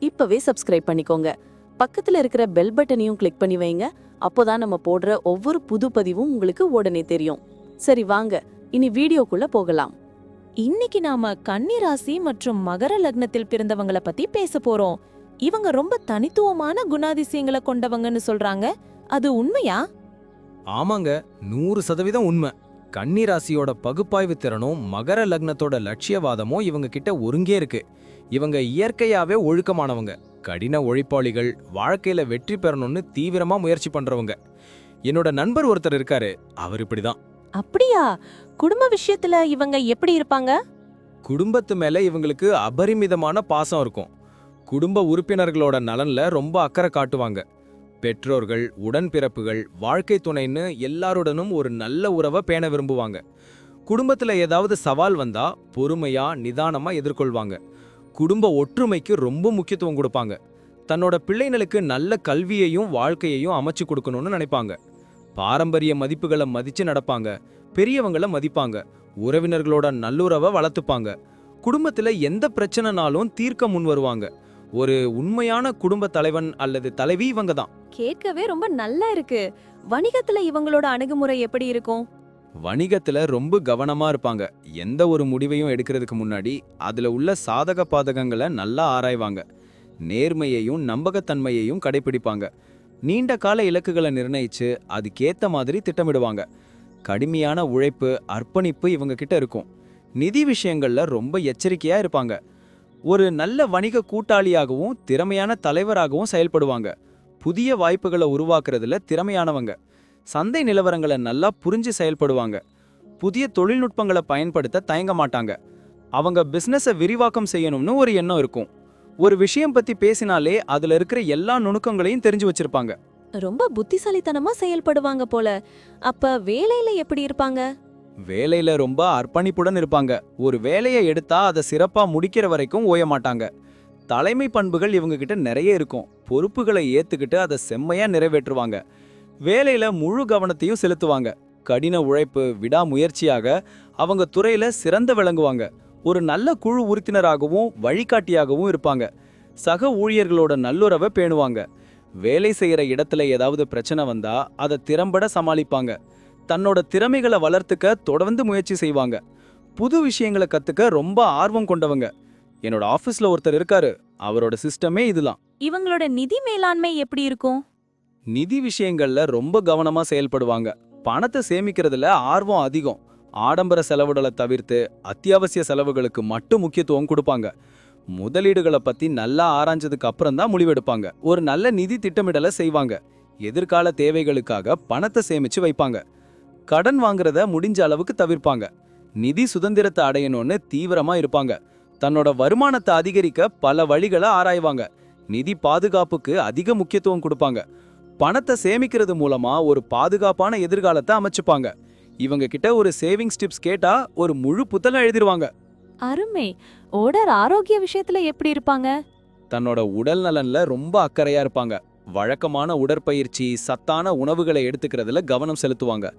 இப்பவே சப்ஸ்கிரைப் பண்ணிக்கோங்க. பக்கத்துல இருக்கிற பெல் பட்டனையும் கிளிக் பண்ணி வைங்க. அப்போதான் நம்ம போடுற ஒவ்வொரு புது பதிவும் உங்களுக்கு உடனே தெரியும். சரி வாங்க. இனி வீடியோக்குள்ள போகலாம். இன்னைக்கு நாம கன்னி ராசி மற்றும் மகர லக்னத்தில் பிறந்தவங்கள பத்தி பேச போறோம். இவங்க ரொம்ப தனித்துவமான குணாதிசயங்களை கொண்டவங்கன்னு சொல்றாங்க. அது உண்மையா? ஆமாங்க நூறு சதவீதம் உண்மை. கன்னி ராசியோட பகுப்பாய்வு திறனும் மகர லக்னத்தோட லட்சியவாதமும் இவங்க கிட்ட ஒருங்கே இருக்கு. இவங்க இயற்கையாவே ஒழுக்கமானவங்க. கடின உழைப்பாளிகள் வாழ்க்கையில வெற்றி பெறணும்னு தீவிரமா முயற்சி பண்றவங்க. என்னோட நண்பர் ஒருத்தர் இருக்காரு அவர் இப்படிதான். அப்படியா? குடும்ப விஷயத்துல இவங்க எப்படி இருப்பாங்க? குடும்பத்து மேல இவங்களுக்கு அபரிமிதமான பாசம் இருக்கும். குடும்ப உறுப்பினர்களோட நலன்ல ரொம்ப அக்கறை காட்டுவாங்க. பெற்றோர்கள் உடன்பிறப்புகள் வாழ்க்கை துணைன்னு எல்லாருடனும் ஒரு நல்ல உறவை பேண விரும்புவாங்க. குடும்பத்துல ஏதாவது சவால் வந்தா பொறுமையா நிதானமா எதிர்கொள்வாங்க. குடும்ப ஒற்றுமைக்கு ரொம்ப முக்கியத்துவம் கொடுப்பாங்க. தன்னோட பிள்ளைகளுக்கு நல்ல கல்வியையும் வாழ்க்கையையும் அமைச்சு கொடுக்கணும்னு நினைப்பாங்க. பாரம்பரிய மதிப்புகளை மதித்து நடப்பாங்க. பெரியவங்களை மதிப்பாங்க. உறவினர்களோட நல்லுறவை வளர்த்துப்பாங்க. குடும்பத்தில் எந்த பிரச்சனைனாலும் தீர்க்க முன் வருவாங்க. ஒரு உண்மையான குடும்ப தலைவன் அல்லது தலைவி இவங்க தான். கேட்கவே ரொம்ப நல்லா இருக்கு. வணிகத்துல இவங்களோட அணுகுமுறை எப்படி இருக்கும்? வணிகத்துல ரொம்ப கவனமா இருப்பாங்க. எந்த ஒரு முடிவையும் எடுக்கிறதுக்கு முன்னாடி அதுல உள்ள சாதக பாதகங்களை நல்லா ஆராய்வாங்க. நேர்மையையும் நம்பகத்தன்மையையும் கடைபிடிப்பாங்க. நீண்ட கால இலக்குகளை நிர்ணயிச்சு அதுக்கேத்த மாதிரி திட்டமிடுவாங்க. கடுமையான உழைப்பு அர்ப்பணிப்பு இவங்க கிட்ட இருக்கும். நிதி விஷயங்கள்ல ரொம்ப எச்சரிக்கையா இருப்பாங்க. ஒரு நல்ல வணிக கூட்டாளியாகவும் திறமையான தலைவராகவும் செயல்படுவாங்க. புதிய வாய்ப்புகளை உருவாக்குறதுல திறமையானவங்க. சந்தை நிலவரங்களை நல்லா புரிஞ்சு செயல்படுவாங்க. புதிய தொழில்நுட்பங்களை பயன்படுத்த தயங்க மாட்டாங்க. அவங்க பிசினஸை விரிவாக்கம் செய்யணும்னு ஒரு எண்ணம் இருக்கும். ஒரு விஷயம் பத்தி பேசினாலே அதுல இருக்கிற எல்லா நுணுக்கங்களையும் தெரிஞ்சு வச்சிருப்பாங்க. ரொம்ப புத்திசாலித்தனமா செயல்படுவாங்க போல. அப்ப வேலையில எப்படி இருப்பாங்க? வேலையில ரொம்ப அர்ப்பணிப்புடன் இருப்பாங்க. ஒரு வேலையை எடுத்தா அதை சிறப்பா முடிக்கிற வரைக்கும் ஓய மாட்டாங்க. தலைமை பண்புகள் இவங்க கிட்ட நிறைய இருக்கும். பொறுப்புகளை ஏத்துக்கிட்டு அதை செம்மையா நிறைவேற்றுவாங்க. வேலையில முழு கவனத்தையும் செலுத்துவாங்க. கடின உழைப்பு விடாமுயற்சியாக அவங்க துறையில சிறந்த விளங்குவாங்க. ஒரு நல்ல குழு உறுப்பினராகவும் வழிகாட்டியாகவும் இருப்பாங்க. சக ஊழியர்களோட நல்லுறவை பேணுவாங்க. வேலை செய்யற இடத்துல ஏதாவது பிரச்சனை வந்தா அதை திறம்பட சமாளிப்பாங்க. தன்னோட திறமைகளை வளர்த்துக்க தொடர்ந்து முயற்சி செய்வாங்க. புது விஷயங்களை கத்துக்க ரொம்ப ஆர்வம் கொண்டவங்க. என்னோட ஆபீஸ்ல ஒருத்தர் இருக்காரு. அவரோட சிஸ்டமே இதுதான். இவங்களோட நிதி மேலாண்மை எப்படி இருக்கும்? நிதி விஷயங்கள்ல ரொம்ப கவனமா செயல்படுவாங்க. பணத்தை சேமிக்கிறதுல ஆர்வம் அதிகம். ஆடம்பர செலவுகளை தவிர்த்து அத்தியாவசிய செலவுகளுக்கு மட்டும் முக்கியத்துவம் கொடுப்பாங்க. முதலீடுகளை பத்தி நல்லா ஆராய்ஞ்சதுக்கு அப்புறம் தான் முடிவெடுப்பாங்க. ஒரு நல்ல நிதி திட்டமிடலை செய்வாங்க. எதிர்கால தேவைகளுக்காக பணத்தை சேமிச்சு வைப்பாங்க. கடன் வாங்குறத முடிஞ்ச அளவுக்கு தவிர்ப்பாங்க. நிதி சுதந்திரத்தை அடையணும்னு தீவிரமா இருப்பாங்க. தன்னோட வருமானத்தை அதிகரிக்க பல வழிகளை ஆராய்வாங்க. நிதி பாதுகாப்புக்கு அதிக முக்கியத்துவம் கொடுப்பாங்க. பணத்தை சேமிக்கிறது மூலமா ஒரு பாதுகாப்பான எதிர்காலத்தை அமைச்சுப்பாங்க. இவங்க கிட்ட ஒரு சேவிங்ஸ் டிப்ஸ் கேட்டா ஒரு முழு புத்தகம் எழுதிருவாங்க. அருமை. ஓடர் ஆரோக்கிய விஷயத்துல எப்படி இருப்பாங்க? தன்னோட உடல் நலன்ல ரொம்ப அக்கறையா இருப்பாங்க. வழக்கமான உடற்பயிற்சி சத்தான உணவுகளை எடுத்துக்கிறதுல கவனம் செலுத்துவாங்க.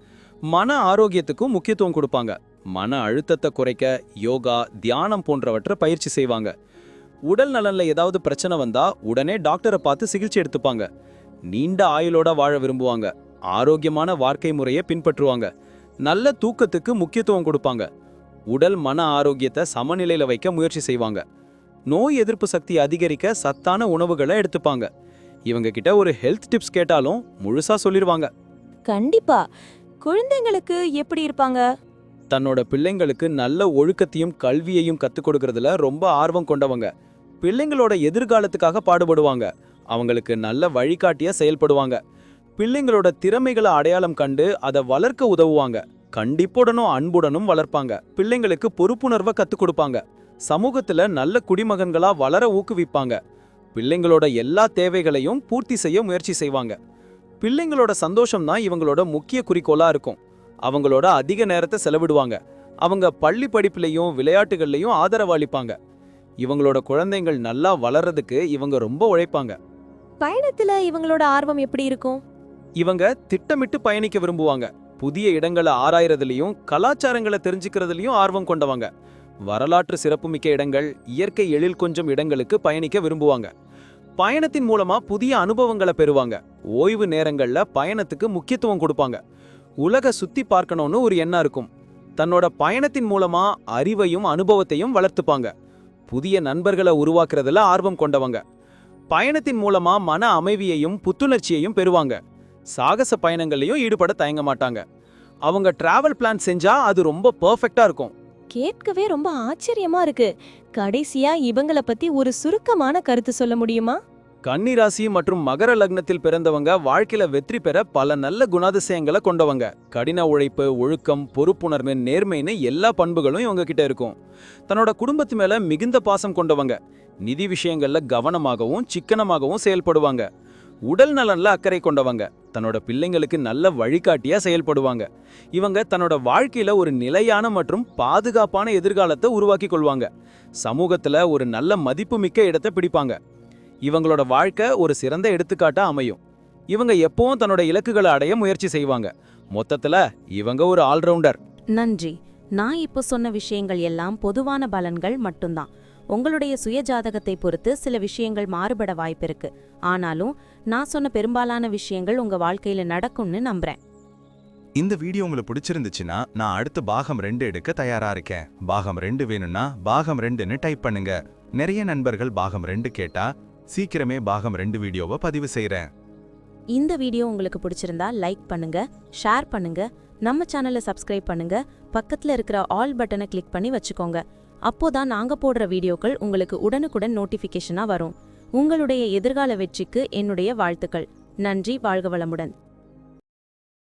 மன ஆரோக்கியத்துக்கும் முக்கியத்துவம் கொடுப்பாங்க. மன அழுத்தத்தை குறைக்க யோகா தியானம் போன்றவற்றை பயிற்சி செய்வாங்க. உடல் நலன்ல ஏதாவது பிரச்சனை வந்தா உடனே டாக்டரை பார்த்து சிகிச்சை எடுத்துப்பாங்க. நீண்ட ஆயுளோட வாழ விரும்புவாங்க. ஆரோக்கியமான வாழ்க்கை முறையை பின்பற்றுவாங்க. நல்ல தூக்கத்துக்கு முக்கியத்துவம் கொடுப்பாங்க. உடல் மன ஆரோக்கியத்தை சமநிலையில வைக்க முயற்சி செய்வாங்க. நோய் எதிர்ப்பு சக்தி அதிகரிக்க சத்தான உணவுகளை எடுத்துப்பாங்க. இவங்க கிட்ட ஒரு ஹெல்த் டிப்ஸ் கேட்டாலும் முழுசா சொல்லிருவாங்க. கண்டிப்பா. குழந்தைங்களுக்கு எப்படி இருப்பாங்க? தன்னோட பிள்ளைங்களுக்கு நல்ல ஒழுக்கத்தையும் கல்வியையும் கத்துக் கொடுக்கறதுல ரொம்ப ஆர்வம் கொண்டவங்க. பிள்ளைங்களோட எதிர்காலத்துக்காக பாடுபடுவாங்க. அவங்களுக்கு நல்ல வழிகாட்டியா செயல்படுவாங்க. பிள்ளைங்களோட திறமைகளை அடையாளம் கண்டு அதை வளர்க்க உதவுவாங்க. கண்டிப்புடனும் அன்புடனும் வளர்ப்பாங்க. பிள்ளைங்களுக்கு பொறுப்புணர்வை கத்துக் கொடுப்பாங்க. சமூகத்துல நல்ல குடிமகன்களா வளர ஊக்குவிப்பாங்க. பிள்ளைங்களோட எல்லா தேவைகளையும் பூர்த்தி செய்ய முயற்சி செய்வாங்க. பிள்ளைங்களோட சந்தோஷம் தான் இவங்களோட முக்கிய குறிக்கோளா இருக்கும். அவங்களோட அதிக நேரத்தை செலவிடுவாங்க. அவங்க பள்ளி படிப்புலையும் விளையாட்டுகள்லையும் ஆதரவளிப்பாங்க இவங்களோட குழந்தைகள் நல்லா வளர்றதுக்கு இவங்க ரொம்ப உழைப்பாங்க. பயணத்துல இவங்களோட ஆர்வம் எப்படி இருக்கும்? இவங்க திட்டமிட்டு பயணிக்க விரும்புவாங்க. புதிய இடங்களை ஆராயறதுலயும் கலாச்சாரங்களை தெரிஞ்சுக்கிறதுலயும் ஆர்வம் கொண்டவங்க. வரலாற்று சிறப்புமிக்க இடங்கள் இயற்கை எழில் கொஞ்சம் இடங்களுக்கு பயணிக்க விரும்புவாங்க. பயணத்தின் மூலமா புதிய அனுபவங்களை பெறுவாங்க. ஓய்வு நேரங்கள்ல பயணத்துக்கு முக்கியத்துவம் கொடுப்பாங்க. உலக சுத்தி பார்க்கணும்னு ஒரு எண்ணம் இருக்கும். தன்னோட பயணத்தின் மூலமா அறிவையும் அனுபவத்தையும் வளர்த்துப்பாங்க. புதிய நண்பர்களை உருவாக்குறதுல ஆர்வம் கொண்டவங்க. பயணத்தின் மூலமா மன அமைதியையும் புத்துணர்ச்சியையும் பெறுவாங்க. சாகச பயணங்கள்லயும் ஈடுபட தயங்க மாட்டாங்க. அவங்க டிராவல் பிளான் செஞ்சா அது ரொம்ப பெர்ஃபெக்ட்டா இருக்கும். கேட்கவே ரொம்ப ஆச்சரியமா இருக்கு. கடைசியா இவங்கள பத்தி ஒரு சுருக்கமான கருத்து சொல்ல முடியுமா? கன்னிராசி மற்றும் மகர லக்னத்தில் பிறந்தவங்க வாழ்க்கையில வெற்றி பெற பல நல்ல குணாதிசயங்களை கொண்டவங்க. கடின உழைப்பு ஒழுக்கம் பொறுப்புணர்வு நேர்மைன்னு எல்லா பண்புகளும் இவங்க கிட்ட இருக்கும். தன்னோட குடும்பத்து மேல மிகுந்த பாசம் கொண்டவங்க. நிதி விஷயங்கள்ல கவனமாகவும் சிக்கனமாகவும் செயல்படுவாங்க. உடல் நலன்ல அக்கறை கொண்டவங்க. தன்னோட பிள்ளைங்களுக்கு நல்ல வழிகாட்டியா செயல்படுவாங்க. இவங்க தன்னோட வாழ்க்கையில ஒரு நிலையான மற்றும் பாதுகாப்பான எதிர்காலத்தை உருவாக்கி கொள்வாங்க. சமூகத்துல ஒரு நல்ல மதிப்புமிக்க இடத்தை பிடிப்பாங்க. இவங்களோட வாழ்க்கை ஒரு சிறந்த எடுத்துக்காட்டா அமையும். இவங்க எப்பவும் தன்னோட இலக்குகளை அடைய முயற்சி செய்வாங்க. மொத்தத்துல இவங்க ஒரு ஆல்ரவுண்டர். நன்றி. நான் இப்போ சொன்ன விஷயங்கள் எல்லாம் பொதுவான பலன்கள் மட்டும்தான். உங்களுடைய சுய ஜாதகத்தை பொறுத்து சில விஷயங்கள் மாறுபட வாய்ப்பிருக்கு. ஆனாலும் நான் சொன்ன பெரும்பாலான விஷயங்கள் உங்க வாழ்க்கையில நடக்கும்னு நம்புறேன். இந்த வீடியோ உங்களுக்கு பிடிச்சிருந்துச்சுன்னா நான் அடுத்து பாகம் ரெண்டு எடுக்க தயாரா இருக்கேன். பாகம் ரெண்டு வேணும்னா பாகம் ரெண்டுன்னு டைப் பண்ணுங்க. நிறைய நண்பர்கள் பாகம் ரெண்டு கேட்டா சீக்கிரமே பாகம் ரெண்டு வீடியோவை பதிவு செய்றேன். இந்த வீடியோ உங்களுக்கு பிடிச்சிருந்தா லைக் பண்ணுங்க ஷேர் பண்ணுங்க நம்ம சேனலை சப்ஸ்கிரைப் பண்ணுங்க பக்கத்துல இருக்கிற ஆல் பட்டனை கிளிக் பண்ணி வச்சுக்கோங்க. அப்போதான் நாங்க போடுற வீடியோக்கள் உங்களுக்கு உடனுக்குடன் நோட்டிஃபிகேஷனா வரும். உங்களுடைய எதிர்கால வெற்றிக்கு என்னுடைய வாழ்த்துக்கள். நன்றி வாழ்க வளமுடன்.